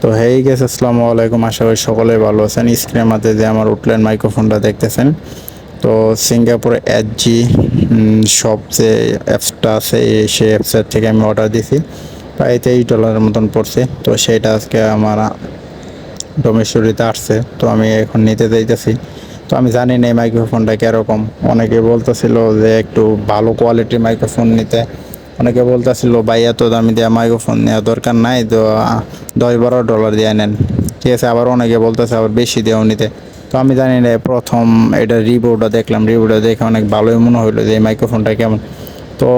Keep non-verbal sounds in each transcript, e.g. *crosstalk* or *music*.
তো হেই গেছে আসসালামু আলাইকুম। আশা করি সকলে ভালো আছেন। স্ক্রিনের মধ্যে যে আমার উঠলেন মাইক্রোফোনটা দেখতেছেন। তো সিঙ্গাপুর এস জি সব যে অ্যাপসটা আছে সেই অ্যাপসের থেকে আমি অর্ডার দিছি। প্রায় তেইশ ডলারের মতন পড়ছে। তো সেটা আজকে আমার ডোমেশ্বরীতে আসছে। তো আমি এখন নিতে যাইতেছি। তো আমি জানি না এই মাইক্রোফোনটা কীরকম। অনেকে বলতেছিল যে একটু ভালো কোয়ালিটির মাইক্রোফোন নিতে। অনেকে বলতেছিল, ভাই, এত দামি দেওয়া মাইক্রোফোন নেওয়া দরকার নাই, তো দশ বারো ডলার দিয়ে নেন। ঠিক আছে, আবার অনেকে বলতেছে, আবার বেশি দেওয়া নিতে। তো আমি জানি না, প্রথম এটা রিভিউটা দেখলাম রিভিউটা দেখে অনেক ভালোই মনে হইল যে, এই মাইক্রোফোনটা কেমন। তো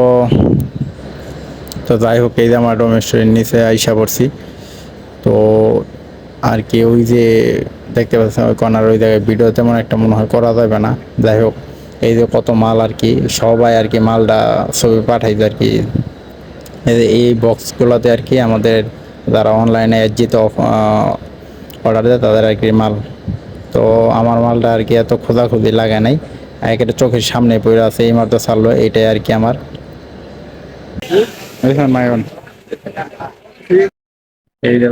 তো যাই হোক, এই যে আমার ডোমেস্ট্রির নিচে আইসা পড়ছি। তো, আর কি, ওই যে দেখতে পাচ্ছেন, ওই কর্নার ওই জায়গায় ভিডিও তেমন একটা মনে হয় করা যাবে না। যাই হোক। এই যে কত মাল আর কি, সবাই আর কি মালটা ছবি পাঠাইছে আর কি। এই বক্সগুলোতে আর কি আমাদের যারা অনলাইনে জিতে অর্ডার দেয়, তাদের আর কি মাল। তো আমার মালটা আর কি এত খোঁজাখুঁজি লাগে নাই একটা চোখের সামনে পড়ে আছে, এই মাত্র ছাড়লো, এটাই আর কি আমার। এই যে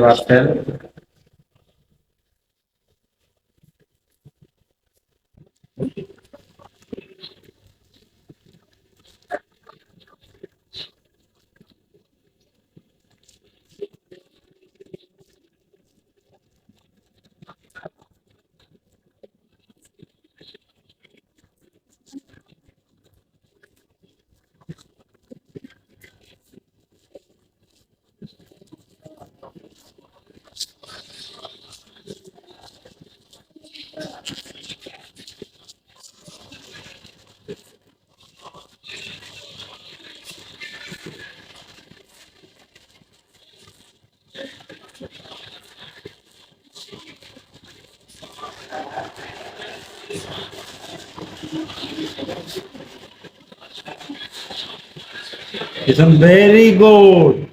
It's very good.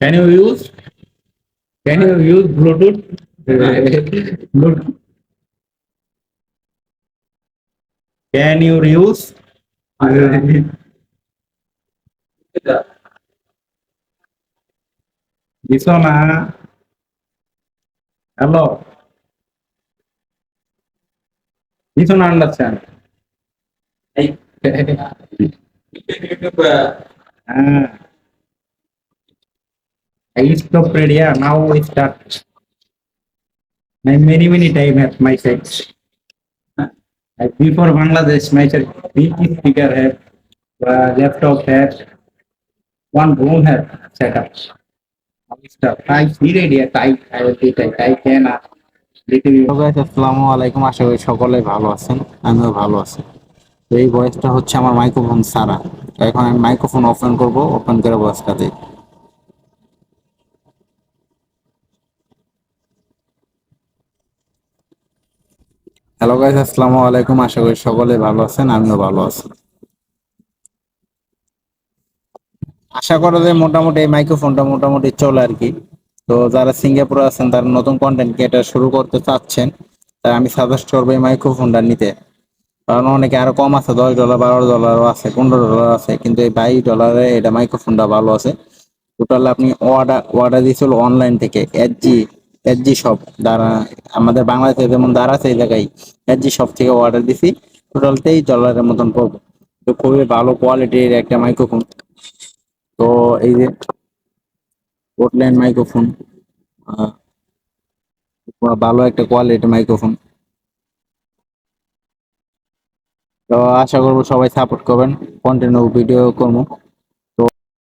Can you use? Can you use Bluetooth? Bluetooth. *laughs* Can you use? This one, ah. Hello. This one understand. Ah. I stop ready. Yeah, now we start. I many many time at my side. Uh, before Bangladesh, side big speaker have, uh, laptop have, one room have. Uh, সকলে ভালো আছেন আমিও ভালো আছি তো এই ভয়েসটা হচ্ছে আমার মাইক্রোফোন সারা এখন আমি মাইক্রোফোন ওপেন করব ওপেন করে ভয়েসটা দিই হ্যালো গাইস আসসালামু আলাইকুম। আশা করি সকলে ভালো আছেন, আমিও ভালো আছি। আশা করা যায় মোটামুটি এই মাইক্রোফোনটা মোটামুটি চলে আর কি। তো যারা সিঙ্গাপুরে আছেন, তারা নতুন কন্টেন্ট ক্রিয়েটার শুরু করতে চাচ্ছেন, তাই আমি সাজেস্ট করব এই মাইক্রোফোনটা নিতে। কারণ অনেকে আরও কম আছে, দশ ডলার বারো ডলারও আছে, পনেরো ডলার আছে, কিন্তু এই বাইশ ডলারে এটা মাইক্রোফোনটা ভালো আছে। টোটাল আপনি অর্ডার অর্ডার দিয়েছিল অনলাইন থেকে, S G S G shop দ্বারা আমাদের বাংলাদেশে যেমন দ্বারা আছে, এই জায়গায় শপ থেকে অর্ডার দিছি টোটাল তেইশ ডলারের মতন পড়বে। তো খুবই ভালো কোয়ালিটির একটা মাইক্রোফোন তো এই যে পোর্টল্যান্ড মাইক্রোফোন ভালো একটা কোয়ালিটি মাইক্রোফোন তো আশা করব সবাই সাপোর্ট করবেন। কন্টিনিউ ভিডিও করব।